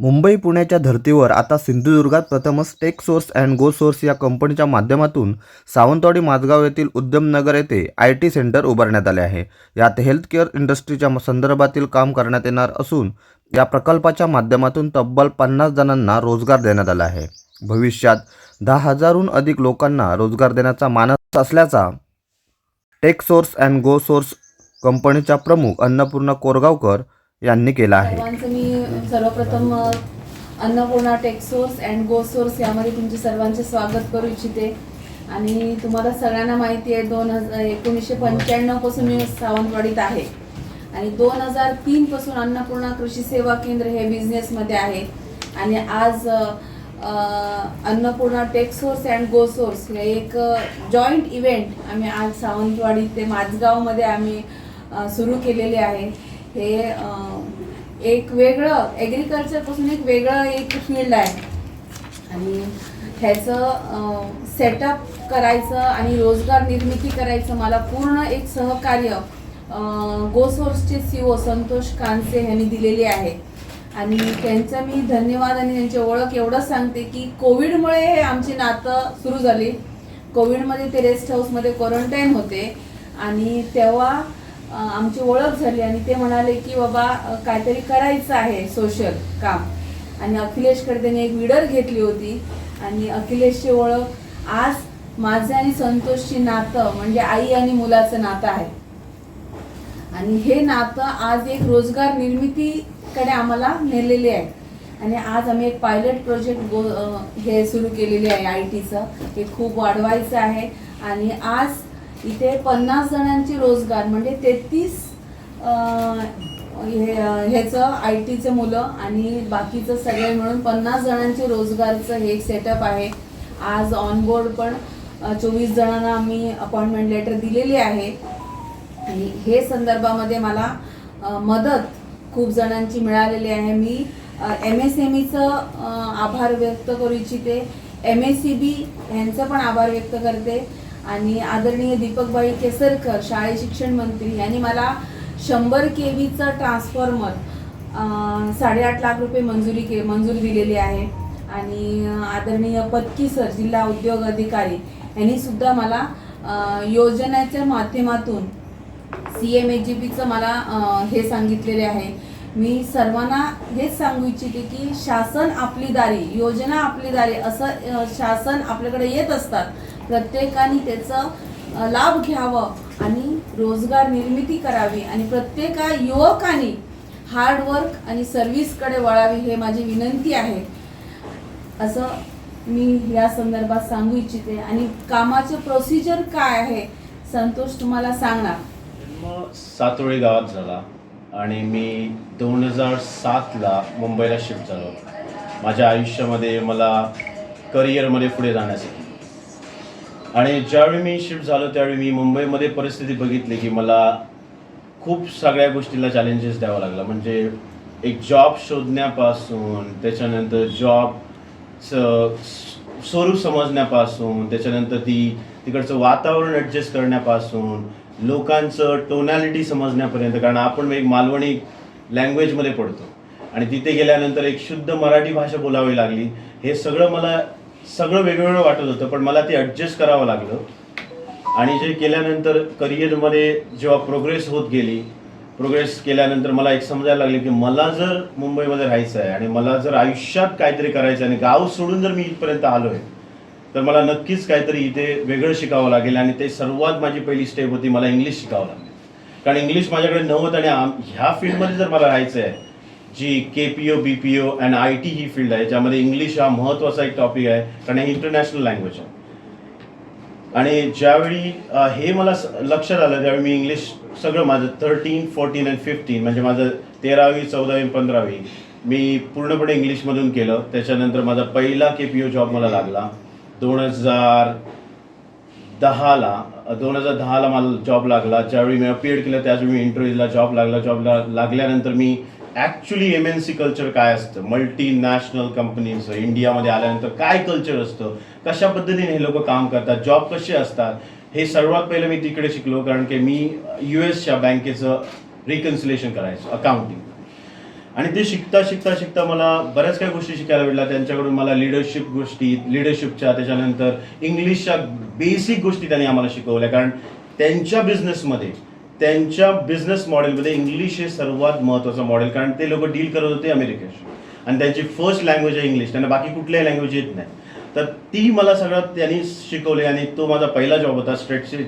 मुंबई पुण्याच्या धर्तीवर आता सिंधुदुर्गात प्रथमच tech source and go source या कंपनीच्या माध्यमातून सावंतवाडी माझगाव येथील उद्यमनगर येथे आय टी सेंटर उभारण्यात आले आहे. यात हेल्थकेअर इंडस्ट्रीच्या संदर्भातील काम करण्यात येणार असून या प्रकल्पाच्या माध्यमातून तब्बल पन्नास जणांना रोजगार देण्यात आला आहे. भविष्यात दहा हजारहून अधिक लोकांना रोजगार देण्याचा मानस असल्याचा tech source and go source कंपनीच्या प्रमुख अन्नपूर्णा कोरगावकर यांनी केला आहे. सर्वांचं मी सर्वप्रथम Annapurna tech source and go source यामध्ये तुमचे सर्वांचे स्वागत करू इच्छिते. आणि तुम्हाला सगळ्यांना माहिती आहे दोन हजार एकोणीसशे पंच्याण्णवपासून मी सावंतवाडीत आहे. आणि दोन हजार तीनपासून अन्नपूर्णा कृषी सेवा केंद्र हे बिझनेसमध्ये आहे. आणि आज Annapurna tech Annapurna and go source हे एक जॉईंट इव्हेंट आम्ही आज सावंतवाडी ते माझगावमध्ये आम्ही सुरू केलेले आहे. हे एक वेगळं ॲग्रिकल्चरपासून एक वेगळं एक फील्ड आहे. आणि ह्याचं सेटअप करायचं आणि रोजगार निर्मिती करायचं मला पूर्ण एक सहकार्य गोसोर्सचे सी ओ संतोष कांसे यांनी दिलेली आहे. आणि त्यांचं मी धन्यवाद आणि त्यांची ओळख एवढं सांगते की कोविडमुळे हे आमची नातं सुरू झाली. कोविडमध्ये ते रेस्ट हाऊसमध्ये क्वारंटाईन होते. आणि तेव्हा आमची ओळख झाली आणि ते म्हणाले की बाबा काहीतरी करायचं आहे सोशल काम. आणि अखिलेशकडे त्यांनी एक विडर घेतली होती. आणि अखिलेशची ओळख आज माझे आणि संतोषची नातं म्हणजे आई आणि मुलाचं नातं आहे. आणि हे नातं आज एक रोजगार निर्मितीकडे आम्हाला नेलेले आहे. आणि आज आम्ही एक पायलट प्रोजेक्ट गो हे सुरू केलेले आहे आय टीचं. ते खूप वाढवायचं आहे. आणि आज इथे पन्नास जणांची रोजगार म्हणजे तेहतीस हे ह्याचं आय टीचे मुलं आणि बाकीचं सगळे मिळून पन्नास जणांचे रोजगारचं हे एक सेटअप आहे. आज ऑनबोर्ड पण चोवीस जणांना आम्ही अपॉइंटमेंट लेटर दिलेली आहे. आणि हे संदर्भामध्ये मला मदत खूप जणांची मिळालेली आहे. मी एम एस एम ईचं आभार व्यक्त करू इच्छिते. एम एस सी बी यांचं पण आभार व्यक्त करते. आणि आदरणीय दीपकबाई केसरकर शाळे शिक्षण मंत्री यांनी मला शंभर के व्हीचा ट्रान्सफॉर्मर साडेआठ लाख रुपये मंजुरी के मंजुरी दिलेली आहे. आणि आदरणीय पत्की सर जिल्हा उद्योग अधिकारी यांनी सुद्धा मला योजनेच्या माध्यमातून सी एम एच जी पीचं मला हे सांगितलेले आहे. मी सर्वांना हेच सांगू इच्छिते की शासन आपली दारी योजना आपली दारी असं शासन आपल्याकडे येत असतात. प्रत्येकाने त्याचं लाभ घ्यावं आणि रोजगार निर्मिती करावी आणि प्रत्येका युवकाने हार्डवर्क आणि सर्व्हिसकडे वळावी हे माझी विनंती आहे. असं मी या संदर्भात सांगू इच्छिते. आणि कामाचं प्रोसिजर काय आहे संतोष तुम्हाला सांगणार. जन्म सातोळी गावात झाला आणि मी दोन हजार सातला मुंबईला शिफ्ट झालो. माझ्या आयुष्यामध्ये मला करिअरमध्ये पुढे जाण्यासाठी. आणि ज्यावेळी मी शिफ्ट झालो त्यावेळी मी मुंबईमध्ये परिस्थिती बघितली की मला खूप सगळ्या गोष्टीला चॅलेंजेस द्यावं लागलं. म्हणजे एक जॉब शोधण्यापासून त्याच्यानंतर जॉबचं स्वरूप समजण्यापासून त्याच्यानंतर ती तिकडचं वातावरण ॲडजस्ट करण्यापासून लोकांचं टोनॅलिटी समजण्यापर्यंत कारण आपण एक मालवणी लँग्वेजमध्ये पडतो. आणि तिथे गेल्यानंतर एक शुद्ध मराठी भाषा बोलावी लागली. हे सगळं मला सगळं वेगवेगळं वाटत होतं पण मला ते ॲडजस्ट करावं लागलं. आणि जे केल्यानंतर करिअरमध्ये जेव्हा प्रोग्रेस होत गेली प्रोग्रेस केल्यानंतर मला एक समजायला लागले की मला जर मुंबईमध्ये राहायचं आहे आणि मला जर आयुष्यात काहीतरी करायचं आहे आणि गाव सोडून जर मी इथपर्यंत आलो आहे तर मला नक्कीच काहीतरी इथे वेगळं शिकावं लागेल आणि ते सर्वात माझी पहिली स्टेप होती मला इंग्लिश शिकावं लागेल. कारण इंग्लिश माझ्याकडे नव्हतं आणि ह्या फील्डमध्ये जर मला राहायचं आहे G K P O B P O and I T he field आहे ज्यामध्ये इंग्लिश हा महत्त्वाचा एक टॉपिक आहे कारण हे इंटरनॅशनल लँग्वेज आहे. आणि ज्यावेळी हे मला लक्षात आलं त्यावेळी मी इंग्लिश सगळं माझं थर्टीन फोर्टीन अँड फिफ्टीन म्हणजे माझं तेरावी चौदावी पंधरावी मी पूर्णपणे इंग्लिशमधून केलं. त्याच्यानंतर माझा पहिला के पी ओ जॉब मला लागला. दोन हजार दहाला दोन हजार दहाला मला जॉब लागला. ज्यावेळी मी अपीड केलं त्यावेळी मी इंटरव्ह्यूला जॉब लागला. जॉबला लागल्यानंतर मी actually M N C culture काय असतं? मल्टीनॅशनल कंपनीज इंडियामध्ये आल्यानंतर काय कल्चर असतं? कशा पद्धतीने हे लोक काम करतात? जॉब कसे असतात? हे सर्वात पहिलं मी तिकडे शिकलो कारण की मी यू एसच्या बँकेचं रिकन्सिलेशन करायचो अकाउंटिंग आणि ते शिकता शिकता शिकता मला बऱ्याच काही गोष्टी शिकायला भेटल्या. त्यांच्याकडून मला लिडरशिप गोष्टी लिडरशिपच्या त्याच्यानंतर इंग्लिशच्या बेसिक गोष्टी त्यांनी आम्हाला शिकवल्या. कारण त्यांच्या बिझनेसमध्ये त्यांच्या बिझनेस मॉडेलमध्ये इंग्लिश हे सर्वात महत्त्वाचं मॉडेल कारण ते लोक डील करत होते अमेरिकेशी आणि त्यांची फर्स्ट लँग्वेज आहे इंग्लिश त्यांना बाकी कुठल्याही लँग्वेज येत नाही. तर ती मला सगळं त्यांनी शिकवले आणि तो माझा पहिला जॉब होता स्ट्रेटशी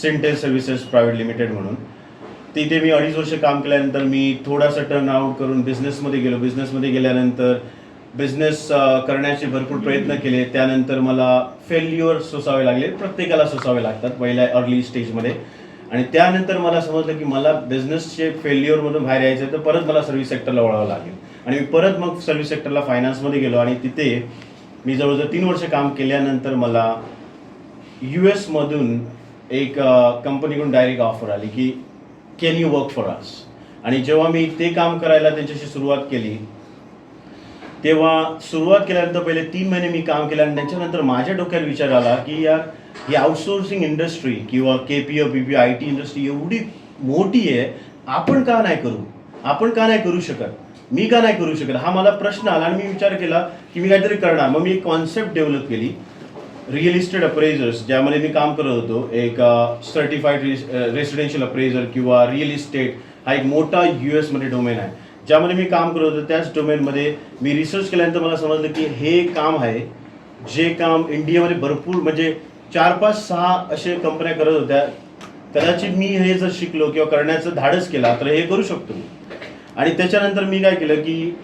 सिंटेल सर्व्हिसेस प्रायव्हेट लिमिटेड म्हणून. तिथे मी अडीच वर्ष काम केल्यानंतर मी थोडासा टर्न आउट करून बिझनेसमध्ये गेलो. बिझनेसमध्ये गेल्यानंतर बिझनेस करण्याचे भरपूर प्रयत्न केले. त्यानंतर मला फेल्युअर सोसावे लागले. प्रत्येकाला सोसावे लागतात पहिल्या अर्ली स्टेजमध्ये आणि त्यानंतर मला समजलं की मला बिझनेसचे फेल्युअरमधून बाहेर यायचं आहे तर परत मला सर्व्हिस सेक्टरला वळावं लागेल. आणि मी परत मग सर्व्हिस सेक्टरला फायनान्समध्ये गेलो आणि तिथे मी जवळजवळ तीन वर्ष काम केल्यानंतर मला यू एसमधून एक कंपनीकडून डायरेक्ट ऑफर आली की can you work for us आणि जेव्हा मी ते काम करायला त्यांच्याशी सुरुवात केली तेव्हा सुरुवात केल्यानंतर पहिले तीन महिने मी काम केलं आणि त्यांच्यानंतर माझ्या डोक्यात विचार आला की यार ही आउटसोर्सिंग इंडस्ट्री किंवा K P O P P I T industry एवढी मोठी आहे आपण का नाही करू? आपण का नाही करू शकत? मी का नाही करू शकत? हा मला प्रश्न आला आणि मी विचार केला की मी काहीतरी करणार. मग मी एक कॉन्सेप्ट डेव्हलप केली. रिअल इस्टेट अप्रेझर्स ज्यामध्ये मी काम करत होतो एक सर्टिफाईड रेसिडेन्शियल अप्रेझर किंवा रिअल इस्टेट हा एक मोठा यू एसमध्ये डोमेन आहे. ज्यामध्ये मी काम करत होतो त्याच डोमेनमध्ये मी रिसर्च केल्यानंतर मला समजलं की हे काम आहे जे काम इंडियामध्ये भरपूर म्हणजे चार पाच सहा असे कंपन्या करत होत्या. कदाचित मी हे जर शिकलो किंवा करण्याचं धाडस केला तर हे करू शकतो मी. आणि त्याच्यानंतर मी काय केलं की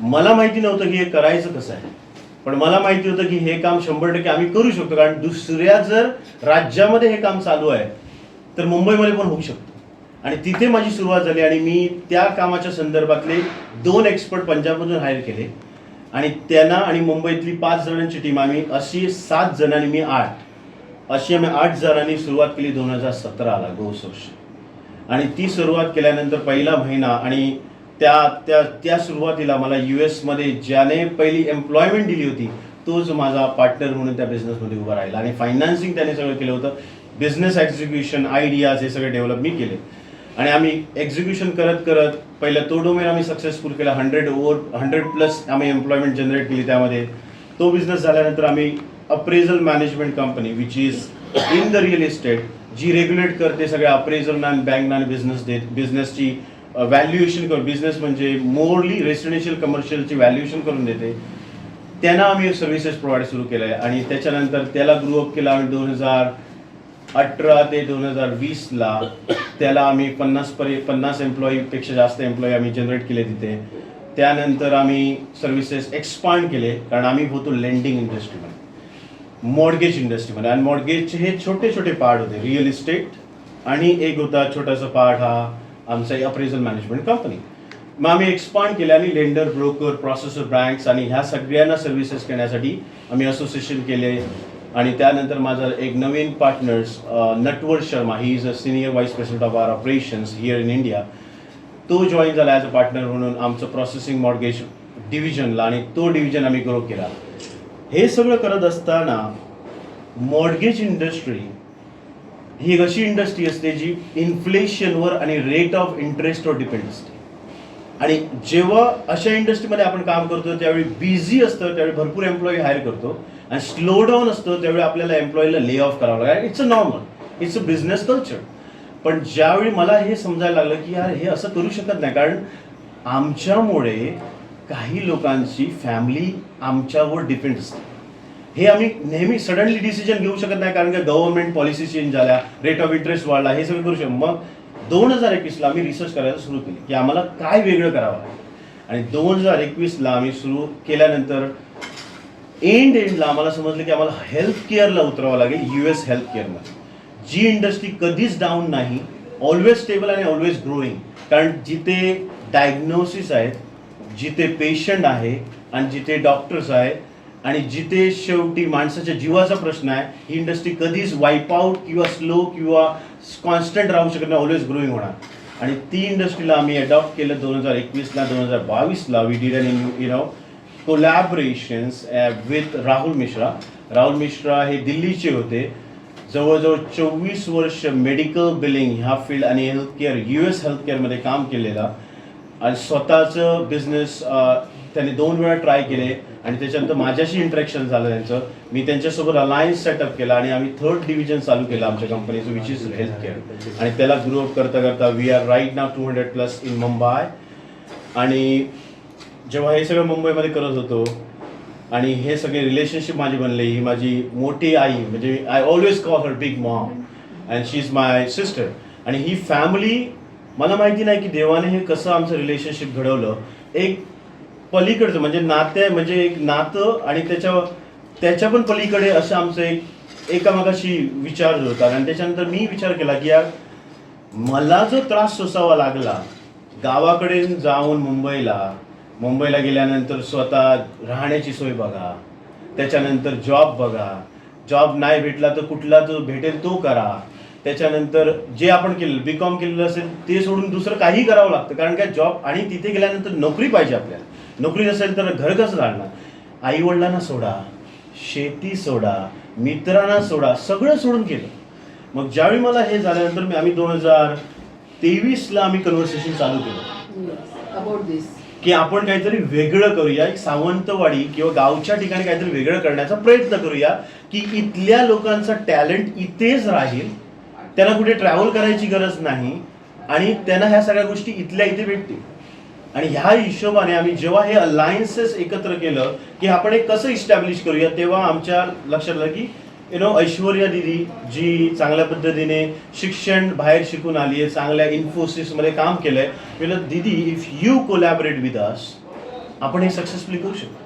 मला माहिती नव्हतं की हे करायचं कसं आहे. पण मला माहिती होतं की हे काम शंभर टक्के आम्ही करू शकतो कारण दुसऱ्या जर राज्यामध्ये हे काम चालू आहे तर मुंबईमध्ये पण होऊ शकतं. आणि तिथे माझी सुरुवात झाली आणि मी त्या कामाच्या संदर्भातले दोन एक्सपर्ट पंजाबमधून हायर केले. आणि त्यांना आणि मुंबईतली पाच जणांची टीम आम्ही अशी सात जणांनी मी आठ अशी आम्ही आठ जणांनी सुरुवात केली दोन हजार सतराला गोसोर्स आणि ती सुरुवात केल्यानंतर पहिला महिना आणि त्या त्या त्या सुरुवातीला मला यू एसमध्ये ज्याने पहिली एम्प्लॉयमेंट दिली होती तोच माझा पार्टनर म्हणून त्या बिझनेसमध्ये उभा राहिला. आणि फायनान्सिंग त्याने सगळं केलं होतं. बिझनेस एक्झिक्युशन आयडियाज हे सगळे डेव्हलप मी केले. आणि आम्ही एक्झिक्युशन करत करत पहिला तो डोमेन आम्ही सक्सेसफुल केला. हंड्रेड ओव्हर हंड्रेड प्लस आम्ही एम्प्लॉयमेंट जनरेट केली त्यामध्ये. तो बिझनेस झाल्यानंतर आम्ही appraisal management company which is in the real estate G regulate करते सगळ्या अप्रेझल आणि बँक आणि बिझनेस देत बिझनेसची व्हॅल्युएशन करून बिझनेस म्हणजे मोरली रेसिडेन्शियल कमर्शियलची व्हॅल्युएशन करून देते. त्यांना आम्ही सर्व्हिसेस प्रोव्हाइड सुरू केलं आहे आणि त्याच्यानंतर त्याला ग्रो अप केला आम्ही दोन हजार अठरा ते दोन हजार वीसला त्याला आम्ही पन्नास परि पन्नास एम्प्लॉईपेक्षा जास्त एम्प्लॉई आम्ही जनरेट केले तिथे. त्यानंतर आम्ही सर्व्हिसेस एक्सपांड केले कारण आम्ही होतो लेंडिंग इंडस्ट्रीमध्ये मॉडगेज इंडस्ट्रीमध्ये आणि मॉडगेजचे हे छोटे छोटे पार्ट होते. रिअल इस्टेट आणि एक होता छोटासा पार्ट हा आमचा अप्रेझल मॅनेजमेंट कंपनी मग आम्ही एक्सपांड केले आणि लेंडर ब्रोकर प्रोसेसर बँक्स आणि ह्या सगळ्यांना सर्व्हिसेस करण्यासाठी आम्ही असोसिएशन केले. आणि त्यानंतर माझा एक नवीन partners Natwar Sharma. He is a senior vice president of our operations here in India तो जॉईन झाला ॲज अ पार्टनर म्हणून आमचं प्रोसेसिंग मॉडगेज डिव्हिजनला आणि तो डिव्हिजन आम्ही ग्रो केला. हे सगळं करत असताना मॉडगेज इंडस्ट्री ही एक अशी इंडस्ट्री असते जी इन्फ्लेशनवर आणि रेट ऑफ इंटरेस्टवर डिपेंड असते. आणि जेव्हा अशा इंडस्ट्रीमध्ये आपण काम करतो त्यावेळी बिझी असतं त्यावेळी भरपूर एम्प्लॉई हायर करतो आणि स्लो डाऊन असतं त्यावेळी आपल्याला एम्प्लॉईला ले ऑफ करावं लागेल it's a normal it's a business culture पण ज्यावेळी मला हे समजायला लागलं की यार हे असं करू शकत नाही. कारण आमच्यामुळे काही लोकांची फॅमिली आमच्यावर डिपेंड असते. हे आम्ही नेहमी सडनली डिसिजन घेऊ शकत नाही कारण का गव्हर्नमेंट पॉलिसी चेंज झाल्या रेट ऑफ इंटरेस्ट वाढला हे सगळं करू शकतो मग दोन हजार एकवीसला आम्ही रिसर्च करायला सुरू केली की आम्हाला काय वेगळं करावं आहे आणि दोन हजार एकवीसला आम्ही सुरू केल्यानंतर एंड एंडला आम्हाला समजलं की आम्हाला हेल्थ केअरला उतरावं लागेल यू एस हेल्थ केअरमध्ये जी इंडस्ट्री कधीच डाऊन नाही ऑलवेज स्टेबल आणि ऑलवेज ग्रोईंग कारण जिथे डायग्नोसिस आहेत जिथे पेशंट आहे आणि जिथे डॉक्टर्स आहे आणि जिथे शेवटी माणसाच्या जीवाचा प्रश्न आहे ही इंडस्ट्री कधीच वाईपआउट किंवा स्लो किंवा कॉन्स्टंट राहू शकत नाही ऑलवेज ग्रोईंग होणार. आणि ती इंडस्ट्रीला आम्ही अडॉप्ट केलं दोन हजार एकवीसला दोन हजार बावीसला we did an you know collaborations with Rahul Mishra Rahul Mishra हे दिल्लीचे होते. जवळजवळ चोवीस वर्ष मेडिकल बिलिंग ह्या फील्ड आणि हेल्थकेअर यू एस हेल्थकेअरमध्ये काम केलेला. आणि स्वतःचं बिझनेस त्यांनी दोन वेळा ट्राय केले आणि त्याच्यानंतर माझ्याशी इंटरेक्शन झालं त्यांचं. मी त्यांच्यासोबत अलायन्स सेटअप केला आणि आम्ही थर्ड डिव्हिजन चालू केलं आमच्या कंपनीचं विच इज हेल्थ केअर आणि त्याला ग्रो अप करता करता we are right now two hundred plus in Mumbai आणि जेव्हा हे सगळं मुंबईमध्ये करत होतो आणि हे सगळे रिलेशनशिप माझी बनले ही माझी मोठी आई म्हणजे I always call her big mom and she is my sister आणि ही फॅमिली मला माहिती नाही की देवाने हे कसं आमचं रिलेशनशिप घडवलं. एक पलीकडचं म्हणजे नाते म्हणजे एक नातं आणि त्याच्या त्याच्या पण पलीकडे असं आमचं एक एकामेकाशी विचार होता. आणि त्याच्यानंतर मी विचार केला की यार मला जो त्रास सोसावा लागला गावाकडे जाऊन मुंबईला मुंबईला गेल्यानंतर स्वतः राहण्याची सोय बघा त्याच्यानंतर जॉब बघा. जॉब नाही भेटला तर कुठला तो भेटेल तो करा. त्याच्यानंतर जे आपण केलं बी कॉम केलेलं असेल ते सोडून दुसरं काही करावं लागतं. कारण काय जॉब आणि तिथे गेल्यानंतर नोकरी पाहिजे आपल्याला. नोकरी नसेल तर घर कसं चालणार? आई वडिलांना सोडा शेती सोडा मित्रांना सोडा सगळं सोडून केलं. मग ज्यावेळी मला हे झाल्यानंतर मी आम्ही दोन हजार तेवीसला आम्ही कन्व्हर्सेशन चालू केलं. अबाउट दिस की आपण काहीतरी वेगळं करूया एक सावंतवाडी किंवा गावच्या ठिकाणी काहीतरी वेगळं करण्याचा प्रयत्न करूया की इथल्या लोकांचा टॅलेंट इथेच राहील त्यांना कुठे ट्रॅव्हल करायची गरज नाही आणि त्यांना ह्या सगळ्या गोष्टी इथल्या इथे भेटतील. आणि ह्या हिशोबाने आम्ही जेव्हा हे अलायन्सेस एकत्र केलं की आपण हे कसं इस्टॅब्लिश करूया तेव्हा आमच्या लक्षात आलं की यु नो ऐश्वर्या दिदी जी चांगल्या पद्धतीने शिक्षण बाहेर शिकून आली आहे चांगल्या इन्फोसिसमध्ये काम केलं आहे दिदी if you collaborate with us आपण हे सक्सेसफुली करू शकतो.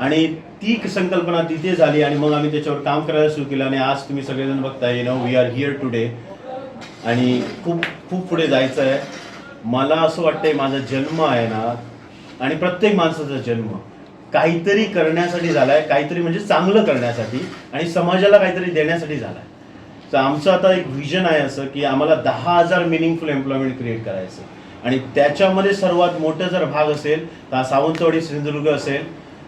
आणि ती संकल्पना तिथे झाली आणि मग आम्ही त्याच्यावर काम करायला सुरू केलं आणि आज तुम्ही सगळेजण बघताय you know we are here today आणि खूप खूप पुढे जायचं आहे मला असं वाटतंय माझा जन्म आहे ना आणि प्रत्येक माणसाचा जन्म. काहीतरी करण्यासाठी झाला आहे काहीतरी म्हणजे चांगलं करण्यासाठी आणि समाजाला काहीतरी देण्यासाठी झाला आहे तर आमचं आता एक व्हिजन आहे असं की आम्हाला दहा हजार मिनिंगफुल एम्प्लॉयमेंट क्रिएट करायचं. आणि त्याच्यामध्ये सर्वात मोठा जर भाग असेल तर सावंतवाडी सिंधुदुर्ग असेल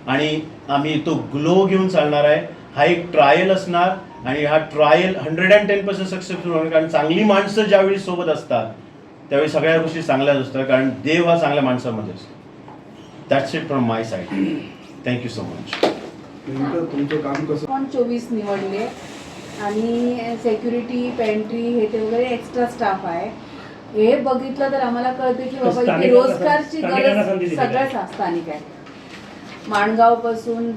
आणि आम्ही तो ग्लो घेऊन चालणार आहे. हा एक ट्रायल असणार आणि हा trial hundred and ten percent successful होणार. कारण चांगली माणसं ज्यावेळी सोबत असतात त्यावेळी सगळ्या गोष्टी चांगल्याच असतात. कारण देव हा चांगल्या माणसामध्ये असतो. That's it from my side thank you so much तुमचं काम कसं? पण चोवीस निवडले आणि सेक्युरिटी पेंट्री हे ते वगैरे एक्स्ट्रा स्टाफ आहे. हे बघितलं तर आम्हाला कळते की बाबा इथे रोजगारची गरज सगळ्याच स्थानिक आहे. माणगावपासून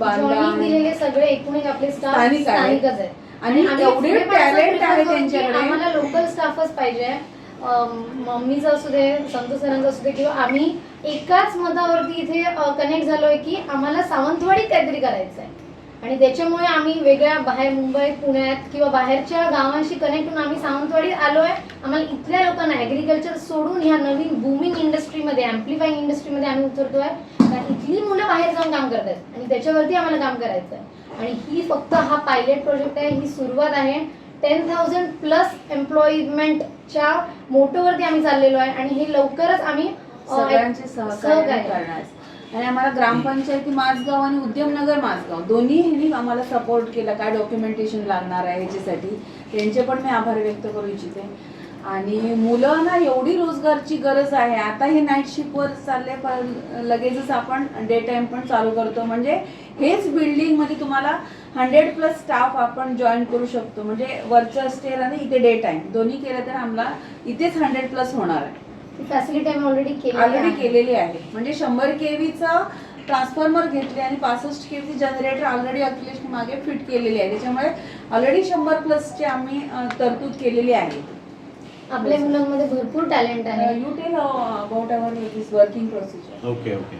दिलेले सगळे एकूण एक आपले स्टाफ स्थानिक आहे. स्थानिकच आणि आम्ही एवढे पुढे पण असं talent prefer आहे करू की त्यांच्याकडे. आम्हाला लोकल स्टाफच पाहिजे. अं, मम्मीचं असू दे संतोष सरांचं असू दे किंवा आम्ही एकाच मतावरती इथे कनेक्ट झालोय की आम्हाला सावंतवाडीत काहीतरी करायचं आहे आणि त्याच्यामुळे आम्ही वेगळ्या बाहेर मुंबईत पुण्यात किंवा बाहेरच्या गावांशी कनेक्ट होऊन आम्ही सावंतवाडीत आलोय. आम्हाला इथल्या लोकांना ॲग्रिकल्चर सोडून ह्या नवीन बुमिंग इंडस्ट्रीमध्ये ॲम्प्लिफाईंग इंडस्ट्रीमध्ये आम्ही उतरतोय. कारण इथली मुलं बाहेर जाऊन काम करतात. आणि त्याच्यावरती आम्हाला काम करायचं आहे आणि ही फक्त हा पायलट प्रोजेक्ट आहे ही सुरुवात आहे. टेन थाउजंड प्लस एम्प्लॉयमेंटच्या मोटोवरती आम्ही चाललेलो आहे. आणि हे लवकरच आम्ही सगळ्यांचे सहकार्य. करणार आणि आम्हाला ग्रामपंचायती माझगाव आणि उद्यमनगर माझगाव दोन्ही आम्हाला सपोर्ट केला. काय डॉक्युमेंटेशन लागणार आहे ह्याच्यासाठी? त्यांचे पण मी आभार व्यक्त करू इच्छिते. आणि मुलांना एवढी रोजगारची गरज आहे. आता हे नाईट शिफ्टवर चालले पण लगेचच आपण डे टाइम पण चालू करतो. म्हणजे हेच बिल्डिंगमध्ये तुम्हाला हंड्रेड प्लस स्टाफ आपण जॉईन करू शकतो. म्हणजे वरचं स्टेअर आणि इथे डे टाइम दोन्ही केलं तर आम्हाला इथेच हंड्रेड प्लस होणार आहे. फॅसिलिटी आम्ही ऑलरेडी ऑलरेडी केलेली आहे. म्हणजे शंभर केवीचं ट्रान्सफॉर्मर घेतले आणि पासष्ट केवीची जनरेटर ऑलरेडी अखिलेश मागे फिट केलेली आहे. त्याच्यामुळे ऑलरेडी शंभर प्लसची आम्ही तरतूद केलेली आहे. आपल्या मुलांमध्ये भरपूर टॅलेंट आहे. You tell about our this working procedure okay okay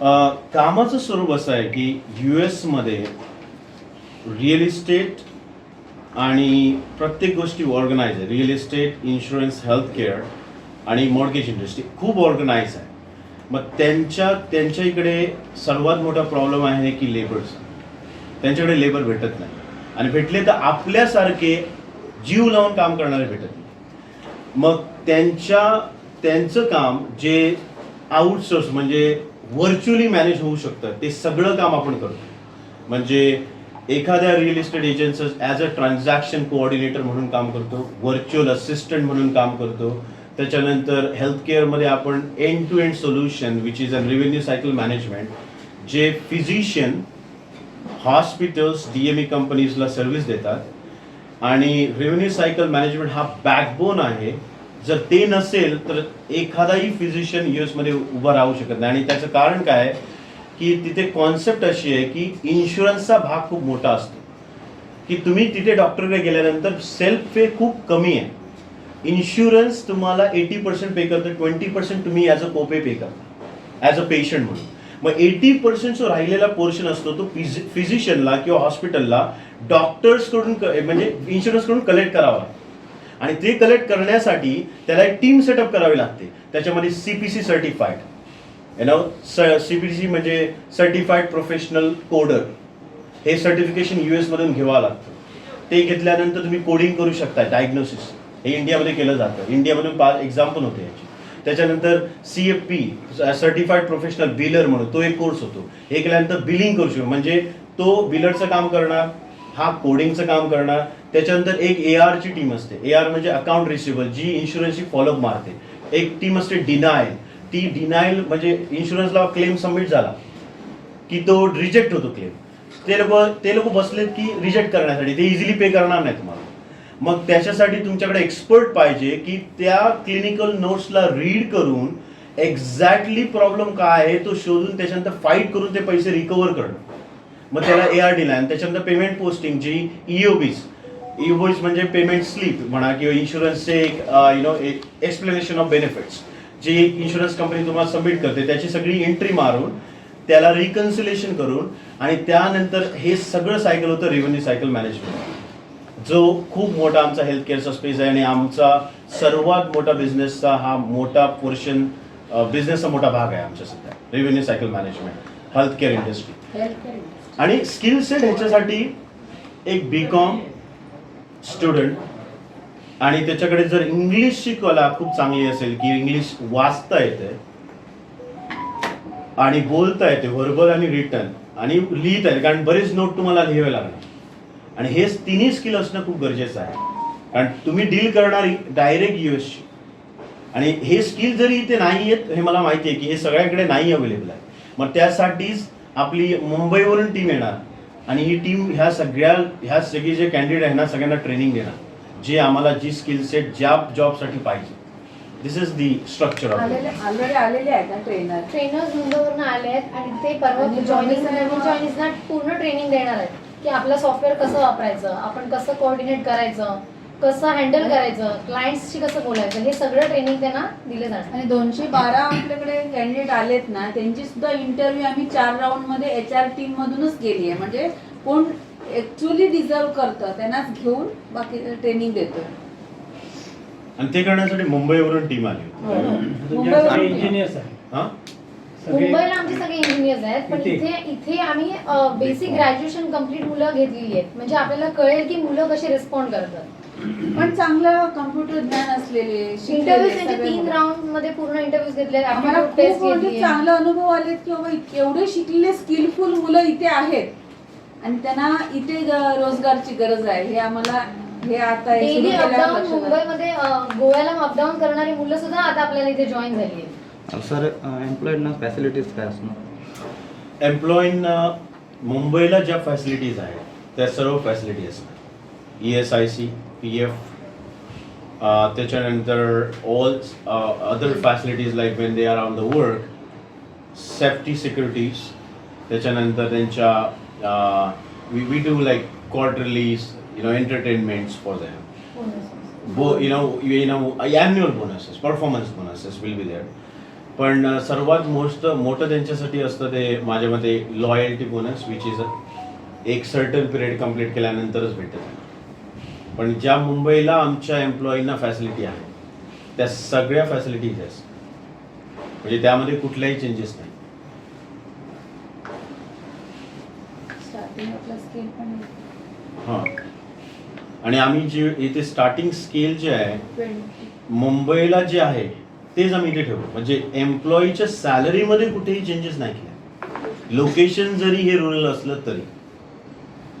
uh, कामाचं स्वरूप असं आहे की यू एसमध्ये रिअल इस्टेट आणि प्रत्येक गोष्टी ऑर्गनाईज आहे. Real estate insurance health care आणि मॉर्गेज इंडस्ट्री खूप ऑर्गनाईज आहे. मग त्यांच्या त्यांच्या इकडे सर्वात मोठा प्रॉब्लेम आहे की लेबरचा त्यांच्याकडे लेबर भेटत नाही. आणि भेटले तर आपल्यासारखे जीव लावून काम करणारे भेटत नाही. मग त्यांच्या त्यांचं काम जे आउटसोर्स म्हणजे व्हर्च्युअली मॅनेज होऊ शकतं ते सगळं काम आपण करतो. म्हणजे एखाद्या real estate agencies as a transaction coordinator म्हणून काम करतो व्हर्च्युअल असिस्टंट म्हणून काम करतो. त्याच्यानंतर हेल्थ केअरमध्ये आपण end to end solution which is a revenue cycle management जे physician hospitals D M E कंपनीजला service देतात. आणि रेव्हेन्यू सायकल मॅनेजमेंट हा बॅकबोन आहे. जर ते नसेल तर एखादाही फिजिशियन यू मध्ये उभा राहू शकत नाही. आणि त्याचं कारण काय आहे? की तिथे कॉन्सेप्ट अशी आहे की इन्शुरन्सचा भाग खूप मोठा असतो. की तुम्ही तिथे डॉक्टरकडे गेल्यानंतर सेल्फ पे खूप कमी आहे. इन्शुरन्स तुम्हाला एटी पर्सेंट पे करतो ट्वेंटी पर्सेंट तुम्ही ॲज अ कोपे पे करता. ॲज अ पेशंट म्हणून. मग एटी पर्सेंट जो राहिलेला पोर्शन असतो तो फिजिशियनला किंवा हॉस्पिटलला डॉक्टर्सकडून म्हणजे इन्शुरन्सकडून कलेक्ट करावा. आणि ते कलेक्ट करण्यासाठी त्याला एक टीम सेटअप करावी लागते. त्याच्यामध्ये C P C certified you know C P C म्हणजे सर्टिफाईड प्रोफेशनल कोडर हे सर्टिफिकेशन यू एसमधून घ्यावं लागतं. ते घेतल्यानंतर तुम्ही कोडिंग करू शकता. डायग्नोसिस हे इंडियामध्ये केलं जातं. इंडियामधून पाच एक्झाम्पल होते याची. त्याच्यानंतर C F P certified professional biller म्हणून तो एक कोर्स होतो. हे केल्यानंतर बिलिंग करू शकतो. म्हणजे तो बिलरचं काम करणार हा कोडिंगचं काम करणार. त्याच्यानंतर एक ए आरची टीम असते. ए आर म्हणजे अकाउंट रिसिबल जी इन्शुरन्सची फॉलोअप मारते. एक टीम असते डिनायल ती डिनायल म्हणजे इन्शुरन्सला क्लेम सबमिट झाला की तो रिजेक्ट होतो क्लेम ते लोक ते लोक बसलेत की रिजेक्ट करण्यासाठी. ते इझिली पे करणार नाही तुम्हाला. मग त्याच्यासाठी तुमच्याकडे एक्सपर्ट पाहिजे की त्या क्लिनिकल नोट्सला रीड करून एक्झॅक्टली प्रॉब्लेम काय आहे तो शोधून त्याच्यानंतर फाईट करून ते पैसे रिकवर करणं. मग त्याला ए आर डी आणि त्याच्यानंतर पेमेंट पोस्टिंग जी ईओबीज ईओबीज म्हणजे पेमेंट स्लिप म्हणा किंवा इन्शुरन्सचे एक you know explanation of benefits G insurance company तुम्हाला सबमिट करते त्याची सगळी एंट्री मारून त्याला रिकन्सिलेशन करून आणि त्यानंतर हे सगळं सायकल होतं रेव्हेन्यू सायकल मॅनेजमेंट जो खूप मोठा आमचा हेल्थ केअरचा स्पेस आहे आणि आमचा सर्वात मोठा बिझनेसचा हा मोठा पोर्शन बिझनेसचा मोठा भाग आहे आमच्या सध्या. Revenue cycle management health care industry आणि स्किल सेट ह्याच्यासाठी एक बी कॉम स्टुडंट आणि त्याच्याकडे जर इंग्लिशची कला खूप चांगली असेल की इंग्लिश वाचता येते आणि बोलता येते व्हर्बल आणि रिटर्न आणि लिहिता येते कारण बरेच नोट तुम्हाला लिहावे लागणार. आणि हे तिन्ही स्किल असणं खूप गरजेचं आहे. कारण तुम्ही डील करणारी डायरेक्ट युएसची आणि हे स्किल जरी इथे नाही आहेत हे मला माहिती आहे की हे सगळ्यांकडे नाही अवेलेबल आहे. मग त्यासाठीच आपली मुंबईवरून टीम येणार आणि ही टीम ह्या सगळ्या ह्या सगळे जे कॅन्डिडेट आहे ना सगळ्यांना ट्रेनिंग देणार. जे आम्हाला जी स्किल सेट ज्या जॉबसाठी पाहिजे. This is the structure of आलेले ऑलरेडी आलेले आहेत ना ट्रेनर ट्रेनर्स मुंबईवरून आले आहेत आणि ते परवा जॉईनिंग पूर्ण ट्रेनिंग देणार आहेत. की आपलं सॉफ्टवेअर कसं वापरायचं आपण कसं कोऑर्डिनेट करायचं कसं हँडल करायचं क्लायंट्सशी कसं बोलायचं हे सगळं ट्रेनिंग त्यांना दिलं जाणार. आणि दोनशे बारा आपल्याकडे कॅन्डिडेट आलेत ना त्यांची सुद्धा इंटरव्ह्यू आम्ही चार राऊंडमध्ये एच आर टीम मधूनच गेली आहे. म्हणजे कोण ऍक्च्युली डिझर्व करतं त्यांनाच घेऊन बाकी ट्रेनिंग देतो आणि ते करण्यासाठी मुंबईवरून टीम आली. मुंबईवरून इंजिनियर्स आहे हा? सगळे मुंबईला आमचे सगळे इंजिनियर्स आहेत पण इथे? इथे आम्ही बेसिक ग्रॅज्युएशन कंप्लीट मुलं घेतलेली आहेत. म्हणजे आपल्याला कळेल की मुलं कशी रिस्पॉन्ड करतात. पण चांगलं कम्प्युटर ज्ञान असलेले इंटरव्ह्यूज त्यांचे तीन. राऊंडमध्ये पूर्ण इंटरव्ह्यूज घेतले आम्हाला खूप म्हणजे चांगले अनुभव आलेत की बाबा एवढे शिकलेले स्किलफुल मुलं इथे आहेत. आणि त्यांना इथे रोजगारची गरज आहे. हे आम्हाला हे आता आलं. मुंबईमध्ये गोव्याला अपडाऊन करणारी मुलं सुद्धा आता आपल्याला इथे जॉईन झाली आहेत सर एम्प्लॉईडना फॅसिलिटीज काय असणार एम्प्लॉईंना मुंबईला ज्या फॅसिलिटीज आहेत त्या सर्व फॅसिलिटी असतात E S I C P F त्याच्यानंतर all other facilities like when they are on the work safety securities त्याच्यानंतर त्यांच्या we we do like quarterlies you know entertainments for them बो you know you know annual bonuses performance bonuses will be there पण सर्वात most मोठं त्यांच्यासाठी असतं ते माझ्या मते लॉयल्टी बोनस विच इज एक सर्टन पिरियड कंप्लीट केल्यानंतरच भेटत पण ज्या मुंबईला आमच्या एम्प्लॉईंना फॅसिलिटी आहे त्या सगळ्या फॅसिलिटीज आहेत म्हणजे त्यामध्ये कुठल्याही चेंजेस नाही. हां आणि आम्ही जे इथे स्टार्टिंग स्केल जे आहे 20. मुंबईला जे आहे तेच आम्ही इथे ठेवू म्हणजे एम्प्लॉईच्या सॅलरीमध्ये कुठेही चेंजेस नाही केले लोकेशन जरी हे रुरल असलं तरी.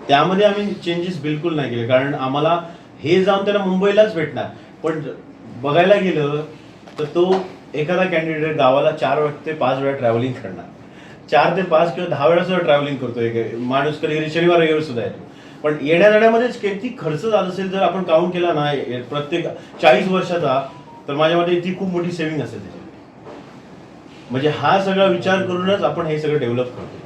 त्यामध्ये आम्ही चेंजेस बिलकुल नाही केले. कारण आम्हाला हे जाऊन त्याला मुंबईलाच भेटणार. पण बघायला गेलं तर तो एखादा कॅन्डिडेट गावाला चार वेळ ते पाच वेळा ट्रॅव्हलिंग करणार. चार ते पाच किंवा दहा वेळा सुद्धा ट्रॅव्हलिंग करतो. एक माणूस कधी कधी शनिवार रविवार सुद्धा येतो. पण येण्या जाण्यामध्येच किती खर्च झाला असेल जर आपण काउंट केला ना प्रत्येक चाळीस वर्षाचा तर माझ्या मते ती खूप मोठी सेव्हिंग असेल त्याची. म्हणजे हा सगळा विचार करूनच आपण हे सगळं डेव्हलप करतो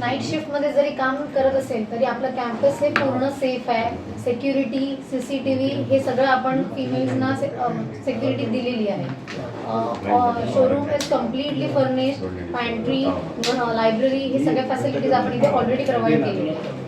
नाईट शिफ्टमध्ये जरी काम करत असेल तरी आपलं कॅम्पस हे पूर्ण सेफ आहे. सेक्युरिटी सीसीटीव्ही हे सगळं आपण फिमेल्सना सेक्युरिटी दिलेली आहे. Showroom is completely furnished pantry library हे सगळ्या फॅसिलिटीज आपण इथे ऑलरेडी प्रोव्हाइड केलेल्या आहेत.